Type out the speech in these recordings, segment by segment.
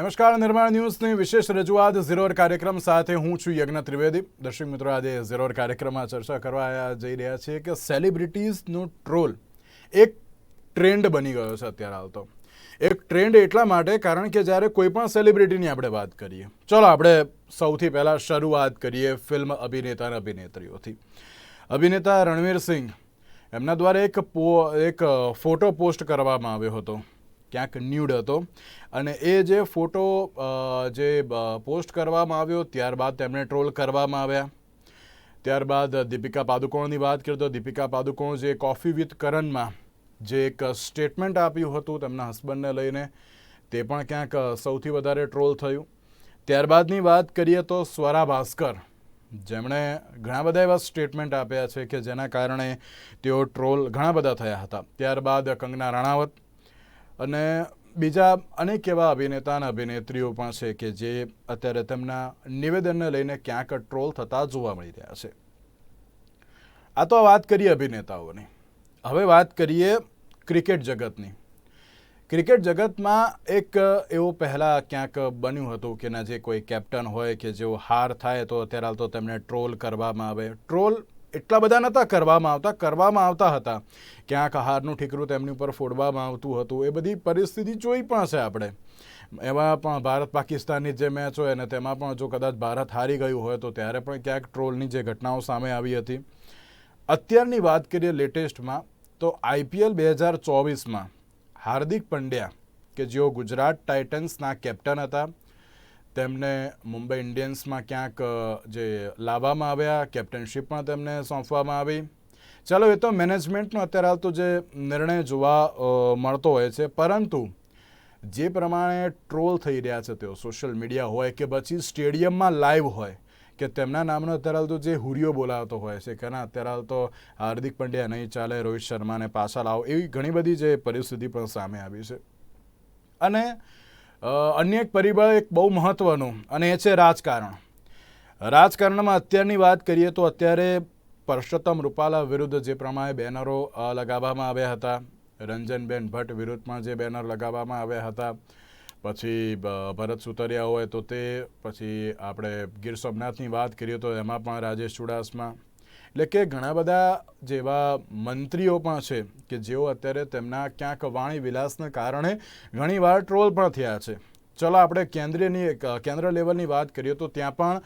નમસ્કાર, નિર્માણ ન્યૂઝની વિશેષ રજૂઆત ઝીરોર કાર્યક્રમ સાથે હું છું યજ્ઞ ત્રિવેદી. દર્શક મિત્રો, આજે ઝીરોર કાર્યક્રમમાં ચર્ચા કરવા જઈ રહ્યા છીએ કે સેલિબ્રિટીઝનો ટ્રોલ એક ટ્રેન્ડ બની ગયો છે અત્યારે હાલ એક ટ્રેન્ડ એટલા માટે કારણ કે જ્યારે કોઈ પણ સેલિબ્રિટીની આપણે વાત કરીએ. ચલો આપણે સૌથી પહેલાં શરૂઆત કરીએ ફિલ્મ અભિનેતા અને અભિનેત્રીઓથી. અભિનેતા રણવીર સિંઘ, એમના દ્વારા એક પો, એક ફોટો પોસ્ટ કરવામાં આવ્યો હતો. ક્યાંક ન્યૂડ હતો. અને એ જે ફોટો જે પોસ્ટ કરવામાં આવ્યો, ત્યારબાદ તેમણે ટ્રોલ કરવામાં આવ્યા. ત્યારબાદ દીપિકા પાદુકોણની વાત કરીએ તો દીપિકા પાદુકોણ જે કોફી વિથ કરણમાં જે એક સ્ટેટમેન્ટ આપ્યું હતું તેમના હસબન્ડને લઈને, તે પણ ક્યાંક સૌથી વધારે ટ્રોલ થયું. ત્યારબાદની વાત કરીએ તો સ્વરા ભાસ્કર, જેમણે ઘણા બધા એવા સ્ટેટમેન્ટ આપ્યા છે કે જેના કારણે તેઓ ટ્રોલ ઘણા બધા થયા હતા. ત્યારબાદ કંગના રણાવત અને બીજા અનેક એવા અભિનેતા અને અભિનેત્રીઓ પણ છે કે જે અત્યારે તેમના નિવેદનને લઈને ક્યાંક ટ્રોલ થતા જોવા મળી રહ્યા છે. આ તો વાત કરીએ અભિનેતાઓની. હવે વાત કરીએ ક્રિકેટ જગતની. ક્રિકેટ જગતમાં એક એવું પહેલાં ક્યાંક બન્યું હતું કે ના જે કોઈ કેપ્ટન હોય કે જેઓ હાર થાય તો અત્યારે હાલ તો તેમને ટ્રોલ કરવામાં આવે. ટ્રોલ એટલા બધા નહોતા કરવામાં આવતા કરવામાં આવતા હતા. ક્યાંક હારનું ઠીકરું તેમની ઉપર ફોડવામાં આવતું હતું, એ બધી પરિસ્થિતિ જોઈ પણ છે આપણે. એમાં પણ ભારત પાકિસ્તાનની જે મેચ હોય ને તેમાં પણ જો કદાચ ભારત હારી ગયું હોય તો ત્યારે પણ ક્યાંક ટ્રોલની જે ઘટનાઓ સામે આવી હતી. અત્યારની વાત કરીએ લેટેસ્ટમાં, તો આઈપીએલ બે હજાર ચોવીસમાં હાર્દિક પંડ્યા, કે જેઓ ગુજરાત ટાઇટન્સના કેપ્ટન હતા તેમને મુંબઈ ઇન્ડિયન્સમાં ક્યાંક જે લાવવામાં આવ્યા કેપ્ટનશીપ પણ તેમને સોંપવામાં આવી. ચાલો, એ તો મેનેજમેન્ટનો અત્યારે હાલ તો જે નિર્ણય જોવા મળતો હોય છે, પરંતુ જે પ્રમાણે ટ્રોલ થઈ રહ્યા છે તેઓ, સોશિયલ મીડિયા હોય કે પછી સ્ટેડિયમમાં લાઈવ હોય, કે તેમના નામનો અત્યારે હાલ તો જે હુરિયો બોલાવતો હોય છે, કે ના, અત્યારે હાલ તો હાર્દિક પંડ્યા નહીં ચાલે, રોહિત શર્માને પાછા લાવો, એવી ઘણી બધી જે પરિસ્થિતિ પણ સામે આવી છે. અને અન્ય એક પરિબળ એક બહુ મહત્ત્વનું અને એ છે રાજકારણ. રાજકારણમાં અત્યારની વાત કરીએ તો અત્યારે પરસોત્તમ રૂપાલા વિરુદ્ધ જે પ્રમાણે બેનરો લગાવવામાં આવ્યા હતા. રંજનબેન ભટ્ટ વિરુદ્ધમાં જે બેનર લગાવવામાં આવ્યા હતા. પછી ભરત સુતરિયા હોય તો તે, પછી આપણે ગીર સોમનાથની વાત કરીએ તો એમાં પણ રાજેશ ચુડાસમા એટલે કે ઘણા બધા જેવા મંત્રીઓ પણ છે કે જેઓ અત્યારે તેમના ક્યાંક વાણી વિલાસને કારણે ઘણીવાર ટ્રોલ પણ થયા છે. ચલો આપણે કેન્દ્રીયની કેન્દ્ર લેવલની વાત કરીએ તો ત્યાં પણ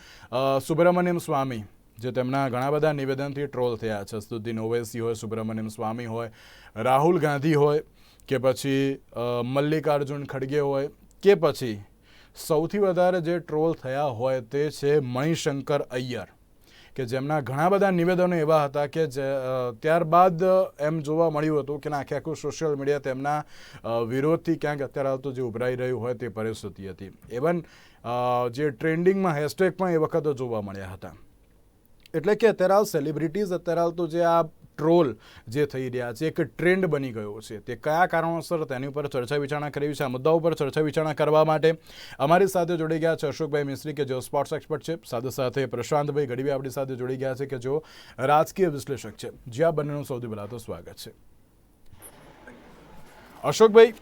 સુબ્રમણ્યમ સ્વામી, જે તેમના ઘણા બધા નિવેદનથી ટ્રોલ થયા છે. સ્તુતિ ઓવેસી હોય, સુબ્રમણ્યમ સ્વામી હોય, રાહુલ ગાંધી હોય, કે પછી મલ્લિકાર્જુન ખડગે હોય, કે પછી સૌથી વધારે જે ટ્રોલ થયા હોય તે છે મણિશંકર અય્યર. કે જેમના ઘણા બધા નિવેદનો એવા હતા કે જે ત્યારબાદ એમ જોવા મળ્યું હતું કે આખે આખું સોશિયલ મીડિયા તેમના વિરોધથી ક્યાંક અત્યારે હાલ તો જે ઉભરાઈ રહ્યું હોય તે પરિસ્થિતિ હતી. ઇવન જે ટ્રેન્ડિંગમાં હેશટેગ પણ એ વખતે જોવા મળ્યા હતા. એટલે કે અત્યારે સેલિબ્રિટીઝ અત્યારે તો જે આ ટ્રોલ જે થઈ રહ્યા છે, એક ટ્રેન્ડ બની ગયો છે. તે કયા કારણોસર તેની ઉપર ચર્ચા વિચારણા કરવી છે? આ મુદ્દાઓ પર ચર્ચા વિચારણા કરવા માટે અમારી સાથે જોડી ગયા છે અશોકભાઈ મિસ્ત્રી કે જેઓ સ્પોર્ટ્સ એક્સપર્ટ છે. સાથે સાથે પ્રશાંતભાઈ ગઢવી આપણી સાથે જોડી ગયા છે કે જેઓ રાજકીય વિશ્લેષક છે. જ્યાં બંનેનું સૌથી પહેલાં તો સ્વાગત છે. અશોકભાઈ,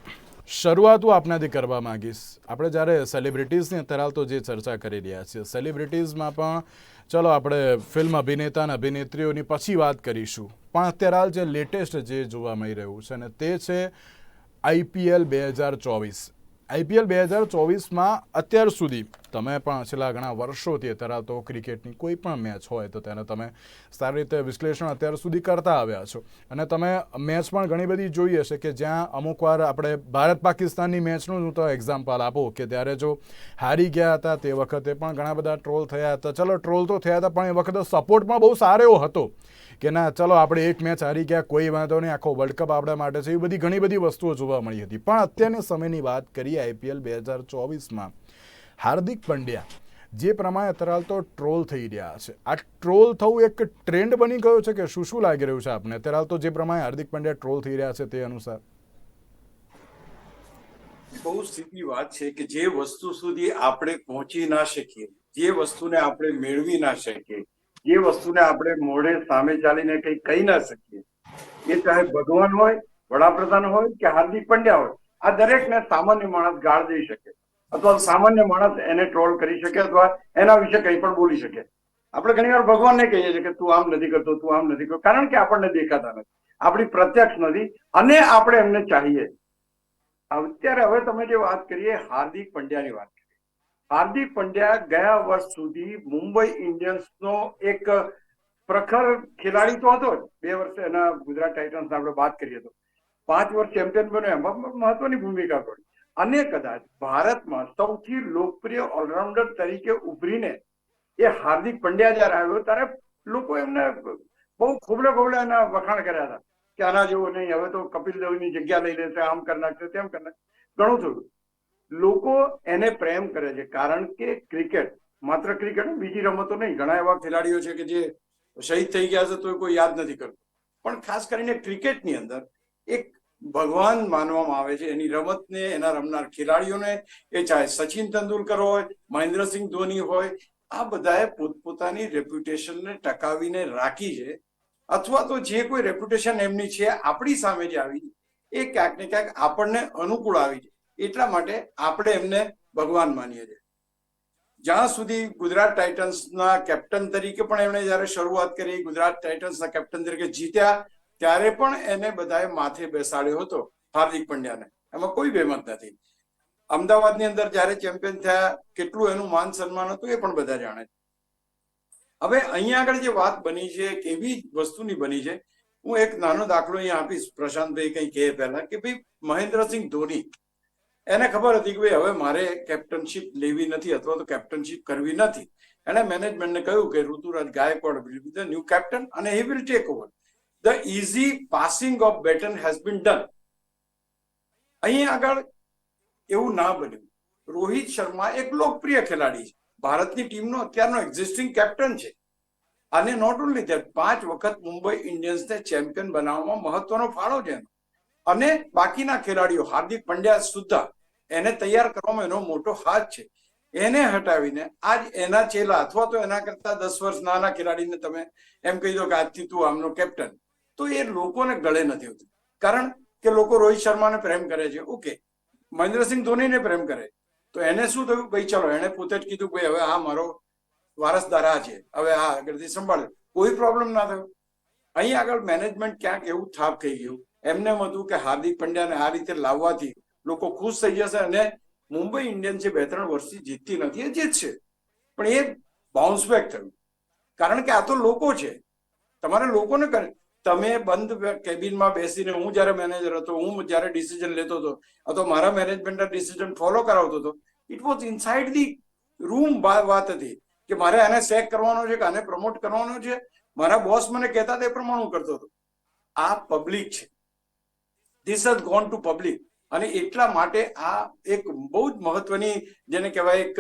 શરૂઆત હું આપનાથી કરવા માંગીશ. આપણે જ્યારે સેલિબ્રિટીઝની અત્યારે હાલ તો જે ચર્ચા કરી રહ્યા છીએ સેલિબ્રિટીઝમાં પણ ચલો આપણે ફિલ્મ અભિનેતા અને અભિનેત્રીઓની પછી વાત કરીશું. પણ અત્યારે હાલ જે લેટેસ્ટ જે જોવા મળી રહ્યું છે અને તે છે આઈપીએલ બે હજાર ચોવીસ. આઈપીએલ બે હજાર ચોવીસમાં અત્યાર સુધી તમે પણ છેલ્લા ઘણા વર્ષોથી અત્યારે તો ક્રિકેટની કોઈ પણ મેચ હોય તો તેને તમે સારી રીતે વિશ્લેષણ અત્યાર સુધી કરતા આવ્યા છો. અને તમે મેચ પણ ઘણી બધી જોઈ હશે કે જ્યાં અમુક વાર આપણે ભારત પાકિસ્તાનની મેચનું હું તો એક્ઝામ્પલ આપું કે ત્યારે જો હારી ગયા હતા તે વખતે પણ ઘણા બધા ટ્રોલ થયા હતા. ચલો ટ્રોલ તો થયા હતા, પણ એ વખતે સપોર્ટ પણ બહુ સારો હતો કે ના, ચલો, આપણે એક મેચ હારી ગયા, કોઈ વાંધો નહીં, આખો વર્લ્ડ કપ આપણા માટે છે, એવી બધી ઘણી બધી વસ્તુઓ જોવા મળી હતી. પણ અત્યારની સમયની વાત કરીએ આઈપીએલ બે હજાર ચોવીસમાં હાર્દિક પંડ્યા, જે પ્રમાણે અત્યારે તો ટ્રોલ થઈ રહ્યા છે. આ ટ્રોલ થવું એક ટ્રેન્ડ બની ગયો છે કે શું શું લાગી રહ્યું છે આપને? અત્યારે તો જે પ્રમાણે હાર્દિક પંડ્યા ટ્રોલ થઈ રહ્યા છે તે અનુસાર. બહુ સીધી વાત છે કે જે વસ્તુ સુધી આપણે પહોંચી ના શકીએ, જે વસ્તુને આપણે મેળવી ના શકીએ, જે વસ્તુને આપણે મોઢે સામે ચાલીને કઈ કહી ના શકીએ, એ ચાહે ભગવાન હોય, વડાપ્રધાન હોય કે હાર્દિક પંડ્યા હોય આ દરેકને સામાન્ય માણસ ગાળ દઈ શકે. અથવા સામાન્ય માણસ એને ટ્રોલ કરી શકે અથવા એના વિશે કંઈ પણ બોલી શકે. આપણે ઘણી વાર ભગવાનને કહીએ છીએ કે તું આમ નથી કરતો, તું આમ નથી કરતો. કારણ કે આપણને દેખાતા નથી. આપણી પ્રત્યક્ષ નથી અને આપણે એમને ચાહીએ. અત્યારે હવે તમે જે વાત કરીએ, હાર્દિક પંડ્યાની વાત કરીએ. હાર્દિક પંડ્યા ગયા વર્ષ સુધી મુંબઈ ઇન્ડિયન્સનો એક પ્રખર ખેલાડી તો હતો બે વર્ષે એના ગુજરાત ટાઇટન્સ આપણે વાત કરીએ તો. પાંચ વર્ષ ચેમ્પિયન બન્યો, એમાં મહત્વની ભૂમિકા પડી અને કદાચ ભારતમાં સૌથી લોકપ્રિય ઓલરાઉન્ડર તરીકે ઉભરીને એ હાર્દિક પંડ્યા જયારે આવ્યો, ત્યારે લોકો એમને બહુ ખોબલે ખોબલે એના વખાણ કર્યા હતા કે આના જેવો નહીં, હવે તો કપિલ દેવની જગ્યા લઈ લેશે, આમ કરી નાખશે, તેમ કરી નાખશે. ઘણું થયું. લોકો એને પ્રેમ કરે છે, કારણ કે ક્રિકેટ, માત્ર ક્રિકેટ બીજી રમતો નહીં. ઘણા એવા ખેલાડીઓ છે કે જે શહીદ થઈ ગયા છે તો કોઈ યાદ નથી કરતું. પણ ખાસ કરીને ક્રિકેટની અંદર એક ભગવાન માનવામાં આવે છે. એની રમતને, એના રમનાર ખેલાડીઓને, એ ચાહે સચિન તેંડુલકર હોય, મહેન્દ્રસિંહ ધોની હોય, આ બધાએ પોતપોતાની રેપ્યુટેશનને ટકાવીને રાખી છે. અથવા તો જે કોઈ રેપ્યુટેશન એમની છે, આપણી સામે જે આવી એ ક્યાંક ને ક્યાંક આપણને અનુકૂળ આવી છે. એટલા માટે આપણે એમને ભગવાન માનીએ છીએ. જ્યાં સુધી ગુજરાત ટાઇટન્સના કેપ્ટન તરીકે પણ એમણે જ્યારે શરૂઆત કરી, ગુજરાત ટાઇટન્સના કેપ્ટન તરીકે જીત્યા ત્યારે પણ એને બધાએ માથે બેસાડ્યો હતો હાર્દિક પંડ્યાને. એમાં કોઈ બેમત નથી. અમદાવાદની અંદર જ્યારે ચેમ્પિયન થયા, કેટલું એનું માન સન્માન હતું એ પણ બધા જાણે હવે અહીંયા આગળ જે વાત બની છે કેવી વસ્તુની બની છે, હું એક નાનો દાખલો અહીંયા આપીશ. પ્રશાંતભાઈ કંઈ કહે પહેલા કે ભાઈ, મહેન્દ્રસિંહ ધોની, એને ખબર હતી કે ભાઈ, હવે મારે કેપ્ટનશીપ લેવી નથી અથવા તો કેપ્ટનશીપ કરવી નથી. એણે મેનેજમેન્ટને કહ્યું કે Ruturaj Gaikwad will be the new captain અને he will take over the easy passing of baton has been done અહીં આગળ એવું ના બન્યું. રોહિત શર્મા એક લોકપ્રિય ખેલાડી છે. ભારતની ટીમનો અત્યારનો એક્ઝિસ્ટિંગ કેપ્ટન છે. અને નોટ ઓનલી ધેટ પાંચ વખત મુંબઈ ઇન્ડિયન્સને ચેમ્પિયન બનાવવામાં મહત્વનો ફાળો છે અને બાકીના ખેલાડીઓ, હાર્દિક પંડ્યા સુદ્ધા, એને તૈયાર કરવામાં એનો મોટો હાથ છે. એને હટાવીને આજ એના ચેલા અથવા તો એના કરતા દસ વર્ષ નાના ખેલાડીને તમે એમ કહી દો કે આજથી તું આમનો કેપ્ટન તો એ લોકોને ગળે નથી હોતું. કારણ કે લોકો રોહિત શર્માને પ્રેમ કરે છે. ઓકે. મહેન્દ્રસિંહ ધોનીને પ્રેમ કરે. તો એને શું થયું? ભાઈ, ચલો એને પોતે જ કીધું, ભાઈ, હવે આ મારો વારસદાર આ છે. હવે આ આગળથી સંભાળે. કોઈ પ્રોબ્લેમ ના થયો. અહીં આગળ મેનેજમેન્ટ ક્યાંક એવું થાપ થઈ ગયું. એમને એમ હતું કે હાર્દિક પંડ્યાને આ રીતે લાવવાથી લોકો ખુશ થઈ જશે અને મુંબઈ ઇન્ડિયન્સ જે બે ત્રણ વર્ષથી જીતતી નથી, એ જીતશે. પણ એ બાઉન્સ બેક થયું. કારણ કે આ તો લોકો છે. તમારે લોકોને કરે તમે બંધ કેબિનમાં બેસીને હું જ્યારે મેનેજર હતો, હું જ્યારે ડિસિઝન લેતો હતો, અથવા મારા મેનેજમેન્ટ ડિસિઝન ફોલો કરાવતો હતો it was inside the room વાત હતી કે મારે આને સેક કરવાનો છે કે આને પ્રમોટ કરવાનો છે. મારા બોસ મને કહેતા તે પ્રમાણે હું કરતો હતો. આ પબ્લિક છે. This has gone to public અને એટલા માટે આ એક બહુ જ મહત્વની જેને કહેવાય એક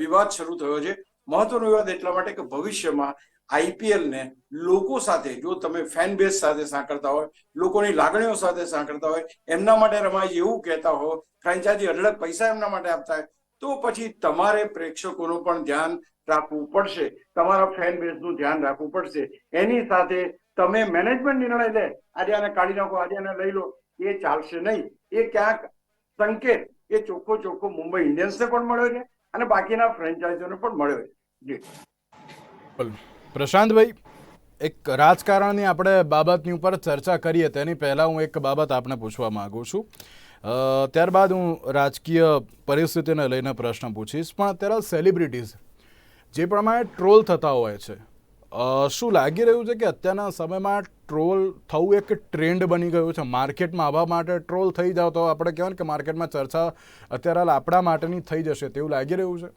વિવાદ શરૂ થયો છે. મહત્વનો વિવાદ એટલા માટે કે ભવિષ્યમાં આઈપીએલ ને લોકો સાથે, જો તમે ફેન બેઝ સાથે સાંકળતા હોય, લોકોની લાગણીઓ સાથે સાંકળતા હોય, એમના માટે રમાય એવું કહેતા હો ફ્રેન્ચાઇઝી અઢળક પૈસા એમના માટે આપતા હોય, તો પછી તમારે પ્રેક્ષકોનું પણ ધ્યાન રાખવું પડશે. તમારા ફેન બેઝનું ધ્યાન રાખવું પડશે. એની સાથે તમે મેનેજમેન્ટ નિર્ણય લે. આજે આને કાઢી નાખો, આજે આને લઈ લો. એ ચાલશે નહીં. એ ક્યાંક સંકેત, એ ચોખ્ખો ચોખ્ખો મુંબઈ ઇન્ડિયન્સને પણ મળ્યો છે અને બાકીના ફ્રેન્ચાઇઝીઓને પણ મળ્યો છે. જી. પ્રશાંતભાઈ, એક રાજકારણની આપણે બાબતની ઉપર ચર્ચા કરીએ, તેની પહેલાં હું એક બાબત આપને પૂછવા માગું છું. ત્યારબાદ હું રાજકીય પરિસ્થિતિને લઈને પ્રશ્ન પૂછીશ, પણ અત્યારે સેલિબ્રિટીઝ જે પ્રમાણે ટ્રોલ થતા હોય છે શું લાગી રહ્યું છે કે અત્યારના સમયમાં ટ્રોલ થવું એક ટ્રેન્ડ બની ગયું છે? માર્કેટમાં આવવા માટે ટ્રોલ થઈ જાવ તો આપણે કહેવાય કે માર્કેટમાં ચર્ચા અત્યારે આપણા માટેની થઈ જશે, તેવું લાગી રહ્યું છે?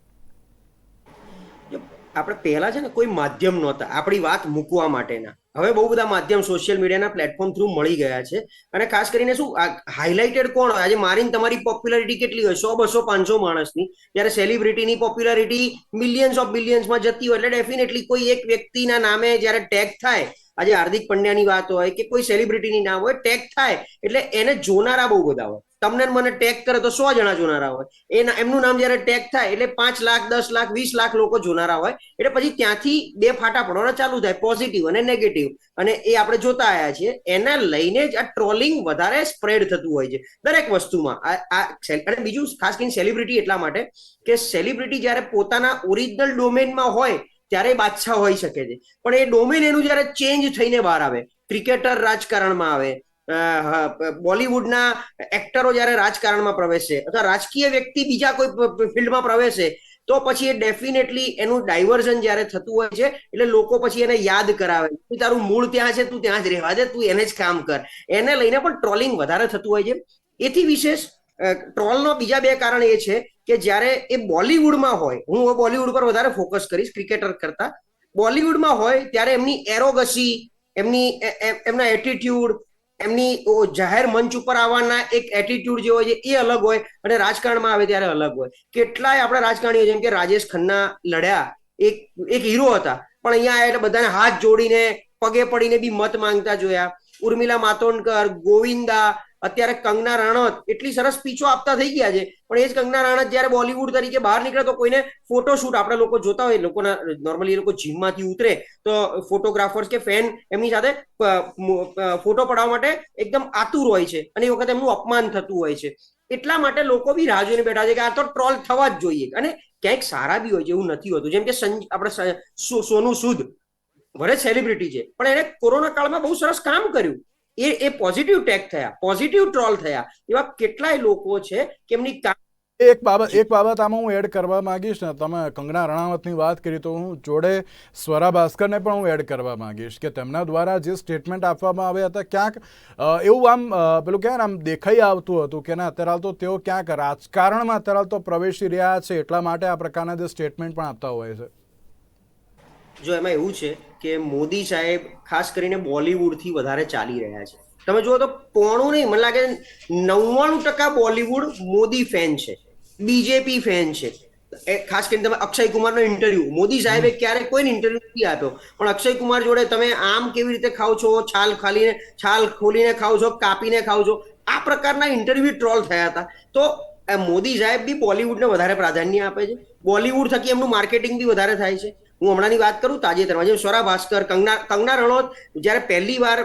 આપણે પહેલા છે ને કોઈ માધ્યમ નહોતા. આપણી વાત મૂકવા માટેના. હવે બહુ બધા માધ્યમ સોશિયલ મીડિયાના પ્લેટફોર્મ થ્રુ મળી ગયા છે. અને ખાસ કરીને શું હાઇલાઇટેડ કોણ હોય? આજે મારીને તમારી પોપ્યુલારિટી કેટલી હોય? સો, બસો, પાંચસો માણસની. જ્યારે સેલિબ્રિટીની પોપ્યુલારિટી મિલિયન્સ ઓફ બિલિયન્સમાં જતી હોય, એટલે ડેફિનેટલી કોઈ એક વ્યક્તિના નામે જ્યારે ટેગ થાય, આજે હાર્દિક પંડ્યાની વાત હોય કે કોઈ સેલિબ્રિટીની નામ હોય ટેગ થાય. એટલે એને જોનારા બહુ બધા હોય. તમને મને ટેગ કરે તો સો જણા જોનારા હોય. એના, એમનું નામ જ્યારે ટેગ થાય એટલે પાંચ લાખ, દસ લાખ, વીસ લાખ લોકો જોનારા હોય. એટલે પછી ત્યાંથી બે ફાટા પડવાના ચાલુ થાય પોઝિટિવ અને નેગેટિવ અને એ આપણે જોતા આવ્યા છીએ, એના લઈને જ આ ટ્રોલિંગ વધારે સ્પ્રેડ થતું હોય છે. દરેક વસ્તુમાં. આ અને બીજું ખાસ કરીને સેલિબ્રિટી એટલા માટે કે સેલિબ્રિટી જ્યારે પોતાના ઓરિજિનલ ડોમેનમાં હોય, ત્યારે બાદશાહ હોઈ શકે છે. પણ એ ડોમેન એનું જ્યારે ચેન્જ થઈને બહાર આવે ક્રિકેટર રાજકારણમાં આવે બોલિવૂડના એક્ટરો જ્યારે રાજકારણમાં પ્રવેશે અથવા રાજકીય વ્યક્તિ બીજા કોઈ ફિલ્ડમાં પ્રવેશે, તો પછી એ ડેફિનેટલી એનું ડાયવર્ઝન જ્યારે થતું હોય છે, એટલે લોકો પછી એને યાદ કરાવે તું તારું મૂળ ત્યાં છે, તું ત્યાં જ રહેવા દે, તું એને જ કામ કર. એને લઈને પણ ટ્રોલિંગ વધારે થતું હોય છે. એથી વિશેષ ટ્રોલનો બીજા બે કારણ એ છે કે જ્યારે એ બોલિવૂડમાં હોય, હું બોલિવૂડ પર વધારે ફોકસ કરીશ, ક્રિકેટર કરતા. બોલિવૂડમાં હોય ત્યારે એમની એરોગસી, એમની એમના એટીટ્યુડ એમની જાહેર મંચ ઉપર આવવાના એક એટીટ્યુડ જે હોય છે, એ અલગ હોય અને રાજકારણમાં આવે ત્યારે અલગ હોય. કેટલાય આપણા રાજકારણીઓ, જેમ કે રાજેશ ખન્ના લડ્યા, એક એક હીરો હતા, પણ અહીંયા આયા એટલે બધાને હાથ જોડીને, પગે પડીને બી મત માંગતા જોયા. ઉર્મિલા માતોંડકર, ગોવિંદા અત્યારે કંગના રાણત એટલી સરસ પીછો આપતા થઈ ગયા છે. પણ એ જ કંગના રાણત જ્યારે બોલિવૂડ તરીકે બહાર નીકળે તો કોઈને ફોટોશૂટ આપણે લોકો જોતા હોય લોકોના, નોર્મલી એ લોકો જીમમાંથી ઉતરે તો ફોટોગ્રાફર્સ કે ફેન એમની સાથે ફોટો પડાવવા માટે એકદમ આતુર હોય છે અને એ વખતે એમનું અપમાન થતું હોય છે. એટલા માટે લોકો બી રાહ જોઈને બેઠા છે કે આ તો ટ્રોલ થવા જ જોઈએ. અને ક્યાંક સારા બી હોય છે એવું નથી હોતું. જેમ કે આપણે સોનું સુદ, વરે સેલિબ્રિટી છે. પણ એને કોરોના કાળમાં બહુ સરસ કામ કર્યું. એ એ પોઝિટિવ ટેગ થયા પોઝિટિવ ટ્રોલ થયા. એવા કેટલાય લોકો છે કે એમની એક બાબત એક બાબત આમાં હું એડ કરવા માંગીશ ને, તમે કંગના રણાવતની વાત કરી તો હું જોડે સ્વરા ભાસ્કરને પણ હું એડ કરવા માંગીશ કે તેમના દ્વારા જે સ્ટેટમેન્ટ આપવામાં આવ્યા હતા, ક્યાંક એવું આમ પેલું કહેવાય આમ દેખાઈ આવતું હતું કે ના, અત્યારે તો તેઓ ક્યાંક રાજકારણમાં અત્યારે તો પ્રવેશી રહ્યા છે, એટલા માટે આ પ્રકારના જે સ્ટેટમેન્ટ પણ આપતા હોય છે. જો એમાં એવું છે કે મોદી સાહેબ ખાસ કરીને બોલિવૂડથી વધારે ચાલી રહ્યા છે. તમે જુઓ તો પોણું નહીં મને લાગે નવ્વાણું ટકા બોલિવૂડ મોદી ફેન છે બીજેપી ફેન છે. ખાસ કરીને તમે અક્ષય કુમારનો ઇન્ટરવ્યુ મોદી સાહેબે ક્યારે કોઈને ઇન્ટરવ્યુ નથી આપ્યો. પણ અક્ષય કુમાર જોડે તમે આમ કેવી રીતે ખાવ છો છાલ ખાલીને છાલ ખોલીને ખાવ છો કાપીને ખાવ છો આ પ્રકારના ઇન્ટરવ્યુ ટ્રોલ થયા હતા. તો મોદી સાહેબ બી બોલિવૂડને વધારે પ્રાધાન્ય આપે છે. બોલિવૂડ થકી એમનું માર્કેટિંગ બી વધારે થાય છે. હું હમણાંની વાત કરું, તાજેતરમાં જેમ સ્વરા ભાસ્કર, કંગના કંગના રણોત જ્યારે પહેલી વાર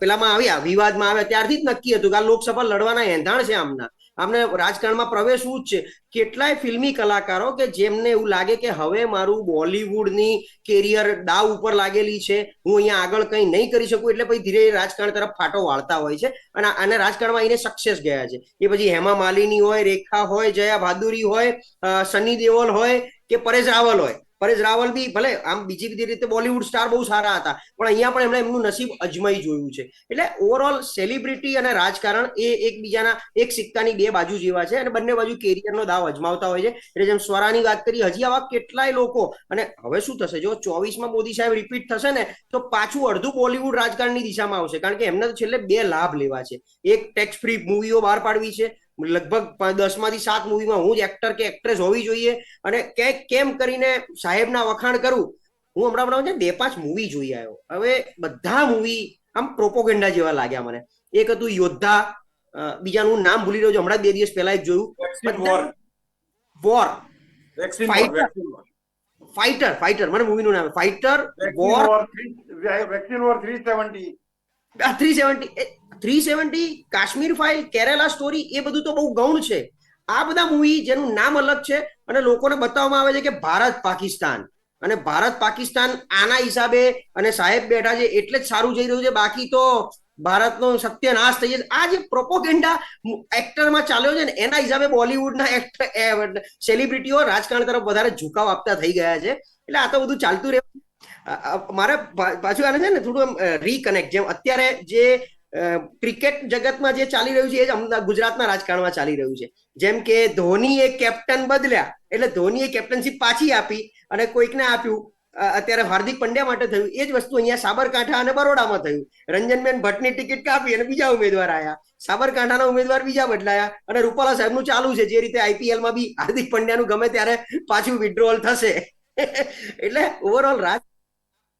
પેલામાં આવ્યા, વિવાદમાં આવ્યા, ત્યારથી જ નક્કી હતું કે આ લોકસભા લડવાના એંધાણ છે આમના. આમને રાજકારણમાં પ્રવેશવું જ છે? કેટલાય ફિલ્મી કલાકારો કે જેમને એવું લાગે કે હવે મારું બોલિવૂડની કેરિયર દાવ ઉપર લાગેલી છે, હું અહીંયા આગળ કંઈ નહીં કરી શકું, એટલે પછી ધીરે રાજકારણ તરફ ફાટો વાળતા હોય છે અને આને રાજકારણમાં આવીને સક્સેસ ગયા છે. એ પછી હેમા માલિની હોય, રેખા હોય, જયા ભાદુરી હોય સની દેઓલ હોય કે પરેશ રાવલ હોય. પરેશ રાવલ બી ભલે આમ બીજી બધી રીતે બોલિવૂડ સ્ટાર બહુ સારા હતા, પણ અહીંયા પણ એમણે એમનું નસીબ અજમાઈ જોયું છે. એટલે ઓવરઓલ સેલિબ્રિટી અને રાજકારણ એ એકબીજાના એક સિક્કાની બે બાજુ જેવા છે અને બંને બાજુ કેરિયરનો દાવ અજમાવતા હોય છે. એટલે જેમ સ્વરાની વાત કરી, હજી આવા કેટલાય લોકો, અને હવે શું થશે? જો ચોવીસમાં મોદી સાહેબ રિપીટ થશે ને, તો પાછું અડધું બોલિવૂડ રાજકારણની દિશામાં આવશે. કારણ કે એમને તો છેલ્લે બે લાભ લેવા છે. એક ટેક્સ ફ્રી મૂવીઓ બહાર પાડવી છે લગભગ દસમાંથી સાત મૂવીમાં હું જ એક્ટર કે એક્ટ્રેસ હોવી જોઈએ અને ક્યાંક કેમ કરીને સાહેબના વખાણ કરું હું હમણાં હમણાં બે પાંચ મૂવી જોઈ આવ્યો. હવે બધા મૂવી આમ પ્રોપોગેન્ડા જેવા લાગ્યા મને. એક હતું યોદ્ધા બીજાનું નામ ભૂલી રહ્યો છું હમણાં બે દિવસ પહેલા એક જોયું. વોર વોર ફાઈટર ફાઇટર મને મૂવીનું નામ fighter war vaccine war three seventy three seventy three seventy Kashmir file, Kerala story, એ બધું તો બહુ ગૌણ છે. આ બધા મૂવી જેનું નામ અલગ છે અને લોકોને બતાવવામાં આવે છે કે ભારત પાકિસ્તાન. અને ભારત પાકિસ્તાન આના હિસાબે અને સાહેબ બેઠા છે એટલે જ સારું જઈ રહ્યું છે. બાકી તો ભારતનો સત્યનાશ થઈ જશે આ જે પ્રોપોગેન્ડા એક્ટરમાં ચાલ્યો છે ને, એના હિસાબે બોલિવૂડના એક્ટર સેલિબ્રિટીઓ રાજકારણ તરફ વધારે ઝુકાવ આપતા થઈ ગયા છે. એટલે આ તો બધું ચાલતું રહે. મારે પાછું આને છે ને થોડું રીકનેક્ટ જેમ અત્યારે જે ક્રિકેટ જગતમાં જે ચાલી રહ્યું છે એ જ ગુજરાતના રાજકારણમાં ચાલી રહ્યું છે. જેમ કે ધોનીએ કેપ્ટન બદલ્યા, એટલે ધોનીએ કેપ્ટનશીપ પાછી આપી અને કોઈકને આપ્યું. અત્યારે હાર્દિક પંડ્યા માટે થયું. એ જ વસ્તુ અહીંયા સાબરકાંઠા અને બરોડામાં થયું. રંજનબેન ભટ્ટની ટિકિટ કાપી અને બીજા ઉમેદવાર આવ્યા સાબરકાંઠાના ઉમેદવાર બીજા બદલાયા અને રૂપાલા સાહેબનું ચાલુ છે. જે રીતે આઈપીએલમાં બી હાર્દિક પંડ્યાનું ગમે ત્યારે પાછું વિડ્રોઅલ થશે. એટલે ઓવરઓલ રાજ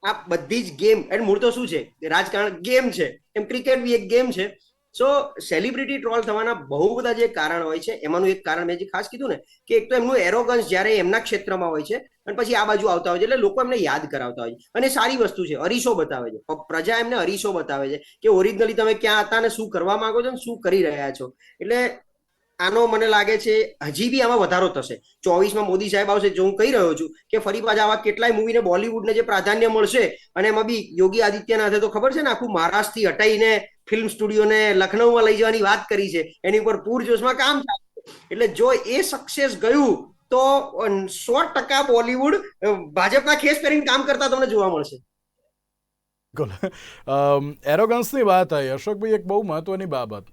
આ બધી જ ગેમ એન્ડ મૂળ તો શું છે? રાજકારણ ગેમ છે. એમ ક્રિકેટ બી એક ગેમ છે. સો સેલિબ્રિટી ટ્રોલ થવાના બહુ બધા જે કારણ હોય છે, એમાંનું એક કારણ મેં જે ખાસ કીધું ને, કે એક તો એમનું એરોગન્સ જ્યારે એમના ક્ષેત્રમાં હોય છે, અને પછી આ બાજુ આવતા હોય છે, એટલે લોકો એમને યાદ કરાવતા હોય છે. અને સારી વસ્તુ છે, અરીસો બતાવે છે. પ્રજા એમને અરીસો બતાવે છે, કે ઓરિજિનલી તમે ક્યાં હતા અને શું કરવા માંગો છો ને શું કરી રહ્યા છો? એટલે આનો મને લાગે છે હજી બી આમાં વધારો થશે. ચોવીસમાં મોદી સાહેબ આવશે જો હું કહી રહ્યો છું કે ફરી પાછા આવા કેટલાય મૂવીને બોલિવૂડને જે પ્રાધાન્ય મળશે અને એમાં બી યોગી આદિત્યનાથે તો ખબર છે ને આખું મહારાષ્ટ્રથી હટાઈને ફિલ્મ સ્ટુડિયોને લખનઉમાં લઈ જવાની વાત કરી છે. એની ઉપર પૂરજોશમાં કામ ચાલે એટલે જો એ સક્સેસ ગયું તો સો ટકા બોલિવૂડ ભાજપના ખેસ પહેરીને કામ કરતા તમને જોવા મળશે. એરોગન્સની વાત આવી. અશોકભાઈ, એક બહુ મહત્વની બાબત.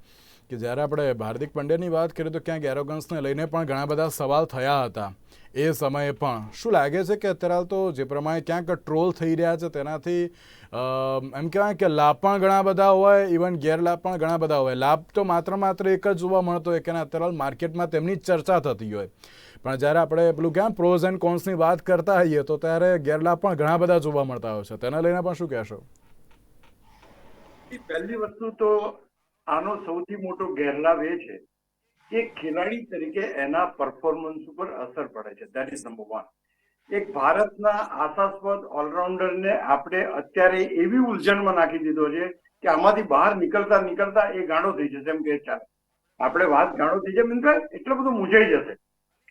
કે જ્યારે આપણે હાર્દિક પંડ્યાની વાત કરીએ તો ક્યાંક એરોગન્સને લઈને પણ ઘણા બધા સવાલ થયા હતા. એ સમયે પણ શું લાગે છે કે અત્યારે તો જે પ્રમાણે ક્યાંક ટ્રોલ થઈ રહ્યા છે તેનાથી એમ કહેવાય કે લાભ પણ ઘણા બધા હોય, ઇવન ગેરલાભ પણ ઘણા બધા હોય. લાભ તો માત્ર માત્ર એક જ જોવા મળતો હોય કે અત્યારે માર્કેટમાં તેમની ચર્ચા થતી હોય. પણ જ્યારે આપણે પેલું ક્યાં પ્રોઝ એન્ડ કોન્સની વાત કરતા હોઈએ તો ત્યારે ગેરલાભ પણ ઘણા બધા જોવા મળતા હોય છે. તેના લઈને પણ શું કહેશો? પહેલી વસ્તુ તો આનો સૌથી મોટો ગેરલાભ એ છે કે ખેલાડી તરીકે એના પરફોર્મન્સ ઉપર અસર પડે છે. દેટ ઇઝ નંબર વન એક ભારતના આશાસ્પદ ઓલરાઉન્ડરને આપણે અત્યારે એવી ઉલઝનમાં નાખી દીધો છે કે આમાંથી બહાર નીકળતા નીકળતા એ ગાંડો થઈ જશે. એમ કે ચાલે, આપણે વાત ગાંડો થઈ જાય. મીન્સ એટલો બધો મૂંઝાઈ જશે.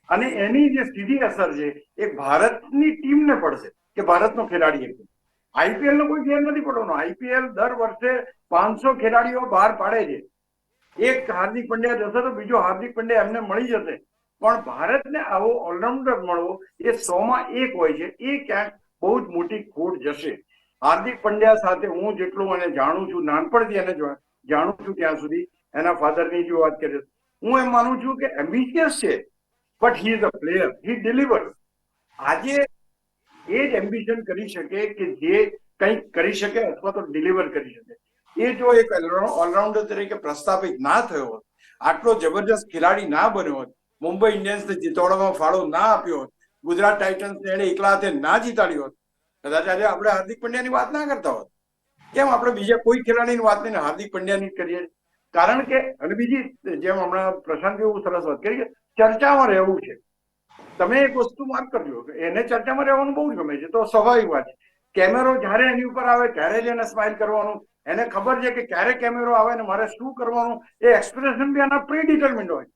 અને એની જે સીધી અસર છે, એ ભારતની ટીમને પડશે કે ભારતનો ખેલાડી એકદમ આઈપીએલ નો કોઈ ગેર નથી પડવાનો. આઈપીએલ દર વર્ષે પાંચસો ખેલાડીઓ બહાર પાડે છે. એક હાર્દિક પંડ્યા જશે તો બીજો હાર્દિક પંડ્યા એમને મળી જશે. પણ ભારતને આવો ઓલરાઉન્ડર મળવો એ સો માં એક હોય છે. એ ક્યાંક બહુ જ મોટી ખોટ જશે. હાર્દિક પંડ્યા સાથે હું જેટલું એને જાણું છું, નાનપણથી એને જાણું છું ત્યાં સુધી, એના ફાધરની જો વાત કરીએ હું એમ માનું છું કે એમ્બિશિયસ છે but he is a player he deliver આજે એ જ એમ્બિશન કરી શકે કે જે કંઈક કરી શકે અથવા તો ડિલિવર કરી શકે. એ જો એક ઓલરાઉન્ડર તરીકે પ્રસ્થાપિત ના થયો હોત, આટલો જબરજસ્ત ખેલાડી ના બન્યો હોત, મુંબઈ ઇન્ડિયન્સને જીતાડવામાં ફાળો ના આપ્યો હોત, ગુજરાત ટાઇટન્સને એને એકલા હાથે ના જીતાડ્યો હોત, કદાચ આજે આપણે હાર્દિક પંડ્યાની વાત ના કરતા હોત. કેમ આપણે બીજા કોઈ ખેલાડીની વાત નહીં, હાર્દિક પંડ્યાની કરીએ. કારણ કે, અને બીજી જેમ હમણાં પ્રશાંત એવું સરસ વાત કરી કે ચર્ચામાં રહેવું છે. તમે એક વસ્તુ માર્ક કરજો કે એને ચર્ચામાં રહેવાનું બહુ જ ગમે છે, તો સ્વાભાવિક વાત છે. કેમેરો જ્યારે એની ઉપર આવે, ત્યારે જ એને સ્માઇલ કરવાનું એને ખબર છે કે ક્યારે કેમેરો આવે ને મારે શું કરવાનું? એ એક્સપ્રેશન બી આના પ્રી હોય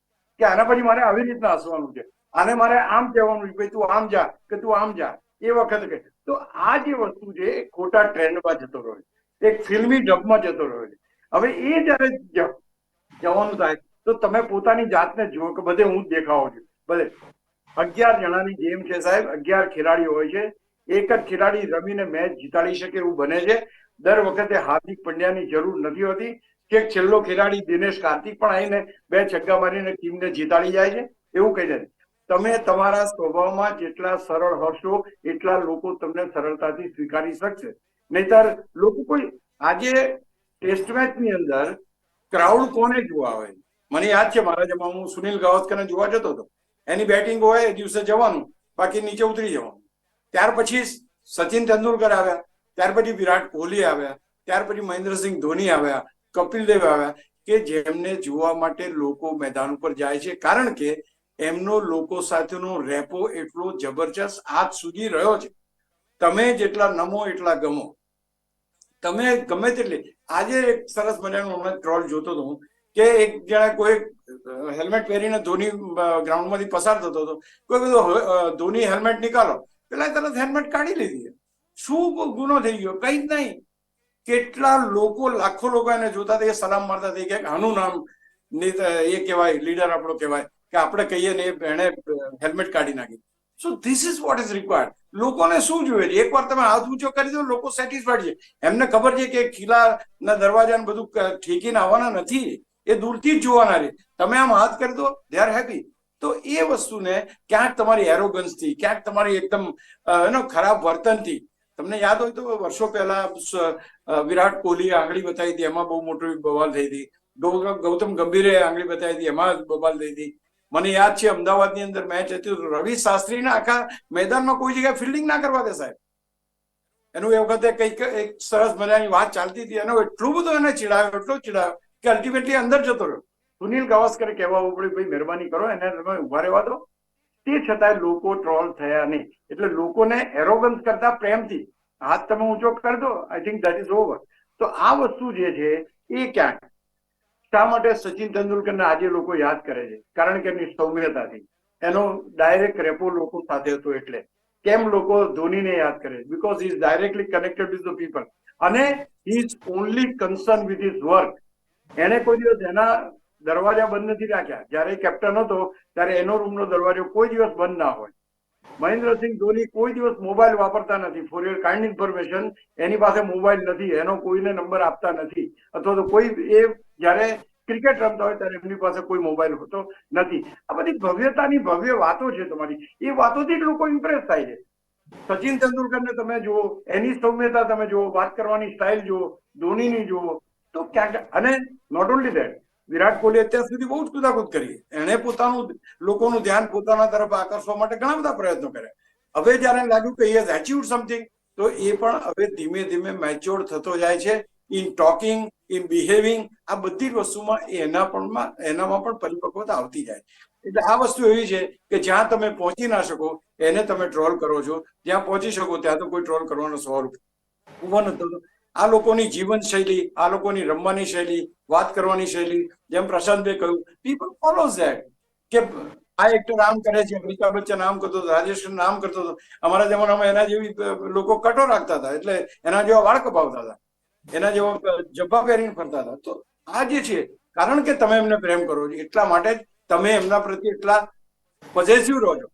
કે આના પછી મારે આવી રીતના હસવાનું છે. આને મારે આમ કહેવાનું છે તું આમ જા, કે તું આમ જા. એ વખત કે તો આ જે વસ્તુ છે એ ખોટા ટ્રેન્ડમાં જતો રહ્યો છે. એક ફિલ્મી ડબમાં જતો રહ્યો છે. હવે એ જ્યારે જવાનું થાય તો તમે પોતાની જાતને જુઓ કે બધે હું જ દેખાવો છું. ભલે અગિયાર જણાની ગેમ છે સાહેબ, અગિયાર ખેલાડીઓ હોય છે. એક જ ખેલાડી રમીને મેચ જીતાડી શકે એવું બને છે. દર વખતે હાર્દિક પંડ્યાની જરૂર નથી હોતી કે છેલ્લો ખેલાડી દિનેશ કાર્તિક પણ આવીને બે છગ્ગા મારીને ટીમને જીતાડી જાય છે, એવું કહી દે. તમે તમારા સ્વભાવમાં જેટલા સરળ હશો, એટલા લોકો તમને સરળતાથી સ્વીકારી શકશે. નહીતર લોકો કોઈ, આજે ટેસ્ટ મેચની અંદર ક્રાઉડ કોને જોવા આવે? મને યાદ છે મારા જમા હું સુનિલ ગાવસ્કરને જોવા જતો હતો. એની બેટિંગ હોય એ દિવસે જવાનું, બાકી નીચે ઉતરી જવાનું. ત્યાર પછી સચિન તેંડુલકર આવ્યા. ત્યાર પછી વિરાટ કોહલી આવ્યા, ત્યાર પછી મહેન્દ્રસિંહ ધોની આવ્યા, કપિલ દેવ આવ્યા, કે જેમને જોવા માટે લોકો મેદાન ઉપર જાય છે. કારણ કે એમનો લોકો સાથેનો રેપો એટલો જબરજસ્ત આજ સુધી રહ્યો છે. તમે જેટલા નમો એટલા ગમો. તમે ગમે તેટલી, આજે એક સરસ મજાનું હમણાં ટ્રોલ જોતો હતો કે એક જણા કોઈ હેલ્મેટ પહેરીને ધોની ગ્રાઉન્ડમાંથી પસાર થતો હતો. કોઈ કીધું ધોની હેલ્મેટ નીકાળો. પેલા તરત હેલ્મેટ કાઢી લીધી. શું ગુનો થઈ ગયો? કઈ જ નહીં. કેટલા લોકો, લાખો લોકો એને જોતા એ સલામ મારતા હતા કે આનું નામ એ કહેવાય, લીડર આપણો કહેવાય, કે આપણે કહીએ ને એ એણે હેલ્મેટ કાઢી નાખી. So this is what is required લોકોને શું જોઈએ? છે એકવાર તમે હાથ ઊંચો કરી દો, લોકો સેટિસ્ફાઈડ છે. એમને ખબર છે કે કિલ્લાના દરવાજા બધું ઠેકીને આવવાના નથી. એ દૂરથી જ જોવાના રે તમે આમ હાથ કરી દો દે આર હેપી તો એ વસ્તુને ક્યાંક તમારી એરોગન્સથી ક્યાંક તમારી એકદમ એનો ખરાબ વર્તનથી તમને યાદ હોય તો વર્ષો પહેલા વિરાટ કોહલી આંગળી બતાવી હતી, એમાં બહુ મોટી બવાલ થઈ હતી. ગૌતમ ગંભીરે આંગળી બતાવી હતી, એમાં બવાલ થઈ હતી. મને યાદ છે, અમદાવાદની અંદર મેચ હતી રવિ શાસ્ત્રીને આખા મેદાનમાં કોઈ જગ્યાએ ફિલ્ડિંગ ના કરવા દે સાહેબ. એનું એ વખતે કંઈક એક સરસ મજાની વાત ચાલતી હતી, એનો એટલું બધું એને ચીડાયો, એટલો ચીડાયો કે અલ્ટિમેટલી અંદર જતો રહ્યો. સુનિલ ગાવસ્કરે કહેવા પડ્યું ભાઈ, મહેરબાની કરો, એને તમે ઊભા રહેવા દો. તે છતાંય લોકો ટ્રોલ થયા નહીં. એટલે લોકોને એરોગન્સ કરતા પ્રેમથી. હાથ તમે ઊંચો કરી દો I think that is over તો આ વસ્તુ જે છે, એ ક્યાંક શા માટે સચિન તેંડુલકરને આજે લોકો યાદ કરે છે? કારણ કે એમની સૌમ્યતાથી. એનો ડાયરેક્ટ રેપો લોકો સાથે હતો એટલે. કેમ લોકો ધોનીને યાદ કરે? Because he is directly connected with the people અને he is only concern with his work એને કોઈ દિવસ એના દરવાજા બંધ નથી રાખ્યા. જ્યારે કેપ્ટન હતો, ત્યારે એનો રૂમનો દરવાજો કોઈ દિવસ બંધ ના હોય. મહેન્દ્રસિંહ ધોની કોઈ દિવસ મોબાઈલ વાપરતા નથી. ફોર યોર કાઇન્ડ ઇન્ફોર્મેશન એની પાસે મોબાઈલ નથી. એનો કોઈને નંબર આપતા નથી. અથવા તો કોઈ એ જ્યારે ક્રિકેટ રમતા હોય, ત્યારે એમની પાસે કોઈ મોબાઈલ હોતો નથી. આ બધી ભવ્યતાની ભવ્ય વાતો છે તમારી. એ વાતોથી જ લોકો ઇમ્પ્રેસ થાય છે. સચિન તેંડુલકરને તમે જુઓ, એની સૌમ્યતા તમે જુઓ, વાત કરવાની સ્ટાઇલ જુઓ, ધોનીની જુઓ, તો ક્યાંક અને not only that Virat Kohli અત્યાર સુધી બહુ જ કુદાકુદ કરી. એણે પોતાનું લોકોનું ધ્યાન પોતાના તરફ આકર્ષવા માટે ઘણા બધા પ્રયત્નો કર્યા. હવે જ્યારે લાગ્યું કે યસ અચીવ સમથિંગ તો એ પણ હવે ધીમે ધીમે મેચ્યોર થતો જાય છે. ઇન ટોકિંગ ઇન બિહેવિંગ આ બધી વસ્તુમાં એના પણ એનામાં પણ પરિપક્વતા આવતી જાય. એટલે આ વસ્તુ એવી છે કે જ્યાં તમે પહોંચી ના શકો, એને તમે ટ્રોલ કરો છો. જ્યાં પહોંચી શકો, ત્યાં તો કોઈ ટ્રોલ કરવાનો સવાલ ઊભો નતો આ લોકોની જીવન શૈલી આ લોકોની રમવાની શૈલી, વાત કરવાની શૈલી, જેમ પ્રશાંતભાઈ કહ્યું પીપલ ફોલો ધેટ કે આ એક્ટર આમ કરે છે, અમિતાભ બચ્ચન આમ કરતો હતો, રાજેશ આમ કરતો હતો. અમારા જમાનામાં એના જેવી લોકો કટો રાખતા હતા, એટલે એના જેવા વાળ કપાવતા હતા. એના જેવા જબ્બા પહેરીને ફરતા હતા. તો આ જે છે, કારણ કે તમે એમને પ્રેમ કરો છો, એટલા માટે તમે એમના પ્રત્યે એટલા પોઝેસિવ રહો છો.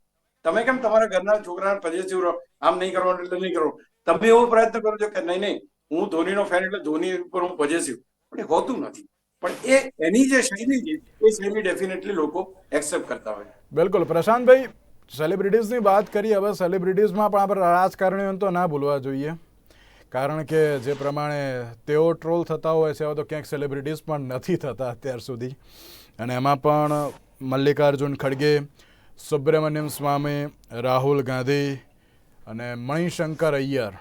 તમે કેમ તમારા ઘરના છોકરાને પોઝેસિવ રહો? આમ નહીં કરવાનું એટલે નહીં કરો તમે એવો પ્રયત્ન કરો છો કે નહીં નહીં હું ધોનીનો ફેન એટલે ધોની ઉપર હું પજેસિવ પણ એ હોતું નથી. પણ એ એની જે શૈલી છે, એ શૈલી ડેફિનેટલી લોકો એક્સેપ્ટ કરતા હોય. બિલકુલ. પ્રશાંતભાઈ સેલિબ્રિટીઝની વાત કરીએ, હવે સેલિબ્રિટીઝમાં પણ આપણે રાજકારણીઓને તો ના ભૂલવા જોઈએ. કારણ કે જે પ્રમાણે તેઓ ટ્રોલ થતા હોય છે એવા તો ક્યાંક સેલિબ્રિટીઝ પણ નથી થતા અત્યાર સુધી. અને એમાં પણ મલ્લિકાર્જુન ખડગે, સુબ્રમણ્યમ સ્વામી, રાહુલ ગાંધી અને મણિશંકર અય્યર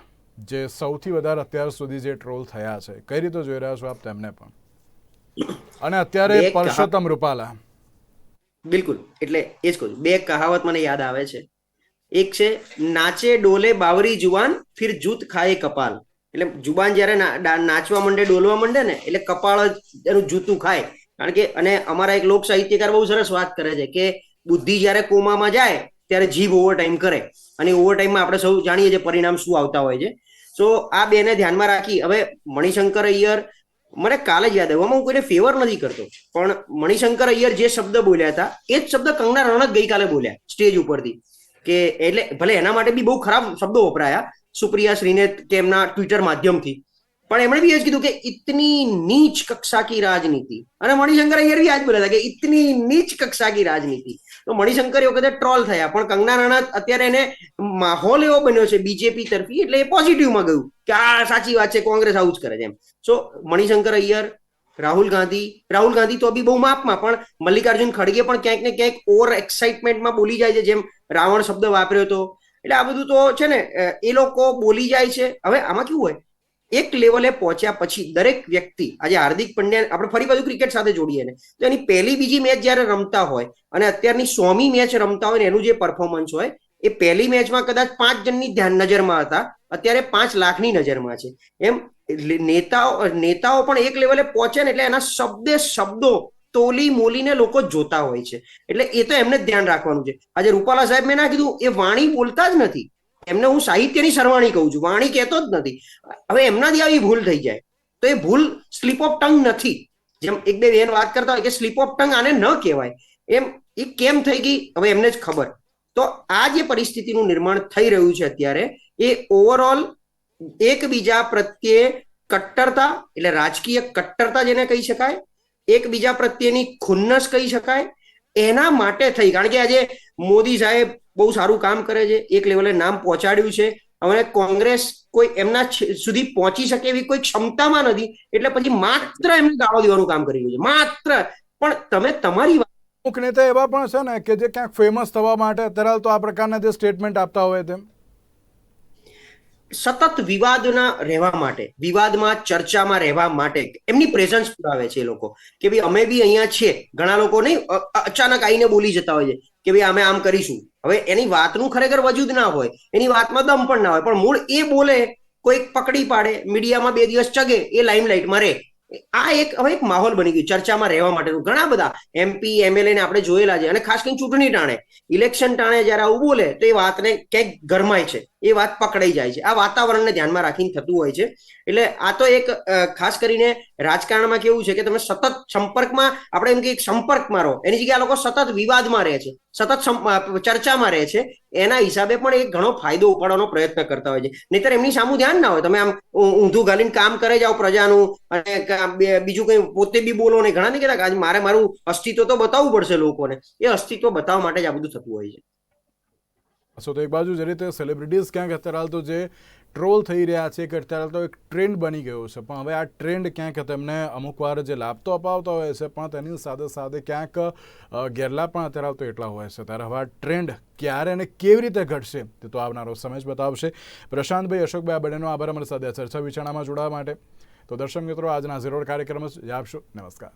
જે સૌથી વધારે અત્યાર સુધી જે ટ્રોલ થયા છે કઈ રીતે જોઈ રહ્યા છો આપ તેમને પણ? અને અત્યારે પરસોત્તમ રૂપાલા. બિલકુલ એટલે એ જ કહું બે કહાવત મને યાદ આવે છે. એક છે નાચે ડોલે બાવરી જુવાન ફિર જૂત ખાય કપાલ. એટલે જુબાન જ્યારે નાચવા માંડે ડોલવા માંડે ને એટલે કપાળ જ એનું જૂતું ખાય. કારણ કે અને અમારા એક લોક સાહિત્યકાર બહુ સરસ વાત કરે છે કે બુદ્ધિ જ્યારે કોમામાં જાય ત્યારે જીભ ઓવર ટાઈમ કરે. અને ઓવર ટાઈમમાં આપણે સૌ જાણીએ છીએ પરિણામ શું આવતા હોય છે. સો આ બેને ધ્યાનમાં રાખી, હવે મણિશંકર અય્યર, મને કાલે જ યાદ આવ્યું હું કોઈને ફેવર નથી કરતો, પણ મણિશંકર અય્યર જે શબ્દ બોલ્યા હતા, એ જ શબ્દ કંગના રણત ગઈકાલે બોલ્યા સ્ટેજ ઉપરથી. કે એટલે ભલે એના માટે બી બહુ ખરાબ શબ્દો વપરાયા, સુપ્રિયા શ્રીને કે એમના ટ્વિટર માધ્યમથી પણ એમણે બી એ જ કીધું કે ઇતની નીચ કક્ષા કી રાજનીતિ. અને મણિશંકર અય્યર બી આ જ બોલ્યા હતા કે ઇતની નીચ કક્ષા કી રાજનીતિ. તો મણિશંકર એ વખતે ટ્રોલ થયા, પણ કંગના રણાવત અત્યારે એને માહોલ એવો બન્યો છે બીજેપી તરફી, એટલે એ પોઝિટિવમાં ગયું કે આ સાચી વાત છે, કોંગ્રેસ આવું જ કરે છે. એમ. સો મણિશંકર અય્યર રાહુલ ગાંધી રાહુલ ગાંધી તો બી બહુ માપમાં, પણ મલ્લિકાર્જુન ખડગે પણ ક્યાંક ને ક્યાંક ઓવર એક્સાઇટમેન્ટમાં બોલી જાય છે, જેમ રાવણ શબ્દ વાપર્યો હતો. એટલે આ બધું તો છે ને એ લોકો બોલી જાય છે. હવે આમાં કેવું હોય? એક લેવલે પહોંચ્યા પછી દરેક વ્યક્તિ, આજે હાર્દિક પંડ્યા આપણે ફરી પાછું ક્રિકેટ સાથે જોડીએ ને, તો એની પહેલી બીજી મેચ જ્યારે રમતા હોય અને અત્યારની સોમી મેચ રમતા હોય ને, એનું જે પરફોર્મન્સ હોય, એ પહેલી મેચમાં કદાચ પાંચ જણની ધ્યાન નજરમાં હતા, અત્યારે પાંચ લાખની નજરમાં છે. એમ નેતાઓ નેતાઓ પણ એક લેવલે પહોંચે ને એટલે એના શબ્દે શબ્દો તોલી મોલીને લોકો જોતા હોય છે. એટલે એ તો એમને ધ્યાન રાખવાનું છે. આજે રૂપાલા સાહેબ મેં ના કીધું, એ વાણી બોલતા જ નથી. એમને હું સાહિત્યની સરવાણી કહું છું, વાણી કહેતો જ નથી. હવે એમનાથી આવી ભૂલ થઈ જાય. તો એ ભૂલ સ્લીપ ઓફ ટંગ નથી. જેમ એક બે બેન વાત કરતા હોય કે સ્લીપ ઓફ ટંગ આને ન કહેવાય. એમ એ કેમ થઈ ગઈ? હવે એમને જ ખબર. તો આ જે પરિસ્થિતિનું નિર્માણ થઈ રહ્યું છે અત્યારે, એ ઓવરઓલ એકબીજા પ્રત્યે કટ્ટરતા, એટલે રાજકીય કટ્ટરતા જેને કહી શકાય, એકબીજા પ્રત્યેની ખુન્નસ કહી શકાય, એના માટે થઈ. કારણ કે આજે મોદી સાહેબ બહુ સારું કામ કરે છે એક લેવલે નામ પહોંચાડ્યું છે. હવે કોંગ્રેસ કોઈ એમના સુધી પહોંચી શકે એવી કોઈ ક્ષમતામાં નથી એટલે પછી માત્ર એમને ગાળો દેવાનું કામ કરી રહ્યું છે માત્ર. પણ તમે તમારી વાત અમુક નેતા એવા પણ છે ને કે જે ક્યાંક ફેમસ થવા માટે અત્યારે તો આ પ્રકારના જે સ્ટેટમેન્ટ આપતા હોય તેમ. સતત વિવાદના રહેવા માટે વિવાદમાં ચર્ચામાં રહેવા માટે એમની પ્રેઝન્સ પુરાવે છે એ લોકો. કે ભાઈ અમે બી અહીંયા છીએ. ઘણા લોકો નહીં અચાનક આવીને બોલી જતા હોય છે. કે ભાઈ અમે આમ કરીશું. હવે એની વાતનું ખરેખર વજૂદ ના હોય, એની વાતમાં દમ પણ ના હોય. પણ મૂળ એ બોલે, કોઈક પકડી પાડે, મીડિયામાં બે દિવસ ચગે, એ લાઇમલાઇટમાં રહે. આ એક, હવે એક માહોલ બની ગયું ચર્ચામાં રહેવા માટેનું. ઘણા બધા એમપી એમએલએ ને આપણે જોયેલા છે. અને ખાસ કરીને ચૂંટણી ટાણે, ઇલેક્શન ટાણે જ્યારે આવું બોલે, તો એ વાતને ક્યાંક ગરમાય છે. એ વાત પકડાઈ જાય છે. આ વાતાવરણને ધ્યાનમાં રાખીને થતું હોય છે. એટલે આ તો એક ખાસ કરીને રાજકારણમાં કેવું છે કે તમે સતત સંપર્કમાં, આપણે એમ કે સંપર્કમાં રહો. એની જગ્યાએ આ લોકો સતત વિવાદમાં રહે છે. સતત ચર્ચામાં રહે છે. એના હિસાબે પણ એક ઘણો ફાયદો ઉપાડવાનો પ્રયત્ન કરતા હોય છે. નહીતર એમની સામું ધ્યાન ના હોય. તમે આમ ઊંધું ગાલીને કામ કરે જાઓ પ્રજાનું અને બીજું કંઈ પોતે બી બોલો ને ઘણા નહીં કહેતા મારે મારું અસ્તિત્વ તો બતાવવું પડશે લોકોને. એ અસ્તિત્વ બતાવવા માટે જ આ બધું થતું હોય છે. સો તો એક બાજુ જે રીતે સેલિબ્રિટીઝ ક્યાંક અત્યારે હાલ તો જે ટ્રોલ થઈ રહ્યા છે કે અત્યારે તો એક ટ્રેન્ડ બની ગયો છે. પણ હવે આ ટ્રેન્ડ ક્યાંક તેમને અમુક વાર જે લાભ તો અપાવતા હોય છે, પણ તેની સાથે સાથે ક્યાંક ગેરલાભ પણ અત્યારે આવતો એટલા હોય છે. ત્યારે હવે આ ટ્રેન્ડ ક્યારે અને કેવી રીતે ઘટશે તે તો આવનારો સમય જ બતાવશે. પ્રશાંતભાઈ અશોકભાઈ, આ બંનેનો આભાર. અમારી સાથે ચર્ચા વિચારણામાં જોડાવા માટે. તો દર્શક મિત્રો, આજના ઝીરો કાર્યક્રમ જ આપશો. નમસ્કાર.